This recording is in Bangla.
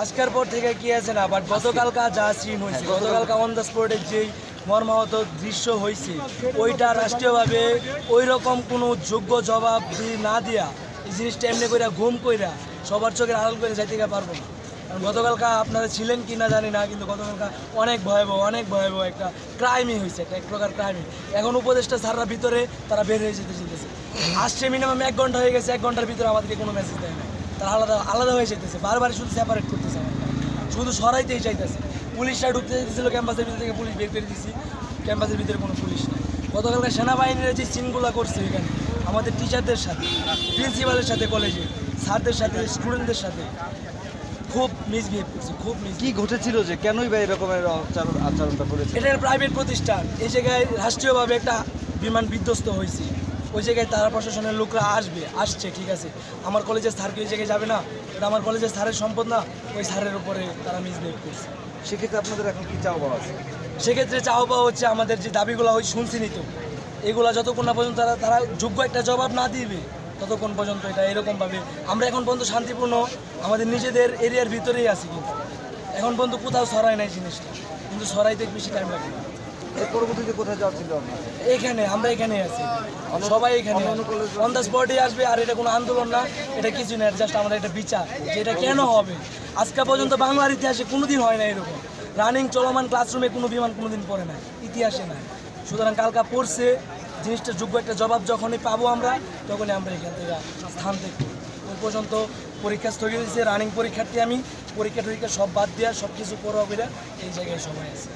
আজকের পর থেকে কি আছে না? বাট গতকালকা যা সিন হয়েছে গতকালকা অন দ্য স্পটের যেই মর্মাহত দৃশ্য হয়েছে ওইটা রাষ্ট্রীয়ভাবে ওই রকম কোনো যোগ্য জবাব না দিয়া এই জিনিসটা এমনি কইরা ঘুম কইরা সবার চোখের আড়াল করে যাইতে পারব না। কারণ গতকালকা আপনারা ছিলেন কি না জানি না কিন্তু গতকালকা অনেক ভয়াবহ অনেক ভয়াবহ একটা ক্রাইমই হয়েছে একটা এক প্রকার ক্রাইমই এখন উপদেষ্টা স্যাররা ভিতরে তারা বের হয়ে যেতে যেতেছে আসছে মিনিমাম এক ঘণ্টা হয়ে গেছে এক ঘণ্টার ভিতরে আমাদেরকে কোনো মেসেজ দেয় না তারা আলাদা আলাদা হয়ে যেতেছে বারবার শুধু সেপারেট করতেছে শুধু সরাইতেই চাইতেছে পুলিশরা ঢুকতে চাইতেছিল ক্যাম্পাসের ভিতর থেকে পুলিশ বের করে দিছি। ক্যাম্পাসের ভিতরে কোনো পুলিশ নেই। গতকালকে সেনাবাহিনীরা যে সিনগুলো করছে এখানে আমাদের টিচারদের সাথে প্রিন্সিপালের সাথে কলেজে স্যারদের সাথে স্টুডেন্টদের সাথে খুব মিসবিহেভ করছে খুব মিস কি ঘটেছিল যে কেনই বা এরকমের আচরণ আচরণটা করেছে? এটা প্রাইভেট প্রতিষ্ঠান। এই জায়গায় রাষ্ট্রীয়ভাবে একটা বিমান বিধ্বস্ত হয়েছে। ওই জায়গায় তারা প্রশাসনের লোকরা আসবে আসছে ঠিক আছে। আমার কলেজের স্যার কি ওই জায়গায় যাবে না? এটা আমার কলেজের স্যারের সম্পদ না ওই স্যারের উপরে তারা মিসবিহেভ করছে। সেক্ষেত্রে আপনাদের এখন কি চাও পাওয়া আছে? সেক্ষেত্রে চাও পাওয়া হচ্ছে আমাদের যে দাবিগুলো ওই শুনছি তো। এগুলা যতক্ষণ না পর্যন্ত তারা তারা যোগ্য একটা জবাব না দিবে ততক্ষণ পর্যন্ত এটা এরকমভাবে। আমরা এখন পর্যন্ত শান্তিপূর্ণ আমাদের নিজেদের এরিয়ার ভিতরেই আছি কিন্তু। এখন পর্যন্ত কোথাও সরায় নাই জিনিসটা। কিন্তু সরাইতে বেশি টাইম লাগবে পরবর্তীতে কোথায় যাওয়া ছিল এখানে আমরা এখানে আছি। সবাই এখানে। অন দ্য স্পটে আসবে আর এটা কোনো আন্দোলন না। এটা কিছু না জাস্ট আমাদের একটা বিচার যে এটা কেন হবে? আজকে পর্যন্ত বাংলার ইতিহাসে কোনোদিন হয় না এরকম। রানিং চলমান ক্লাসরুমে কোনো বিমান কোনোদিন পড়ে না ইতিহাসে না। সুতরাং কালকা পড়ছে জিনিসটার যোগ্য একটা জবাব যখনই পাবো আমরা তখনই আমরা এখান থেকে স্থান থেকে ওই পর্যন্ত পরীক্ষা স্থগিত দিয়েছে রানিং পরীক্ষার্থী আমি পরীক্ষা টরীক্ষা সব বাদ দেওয়া সব কিছু পড়া এই জায়গায় সময় আছে।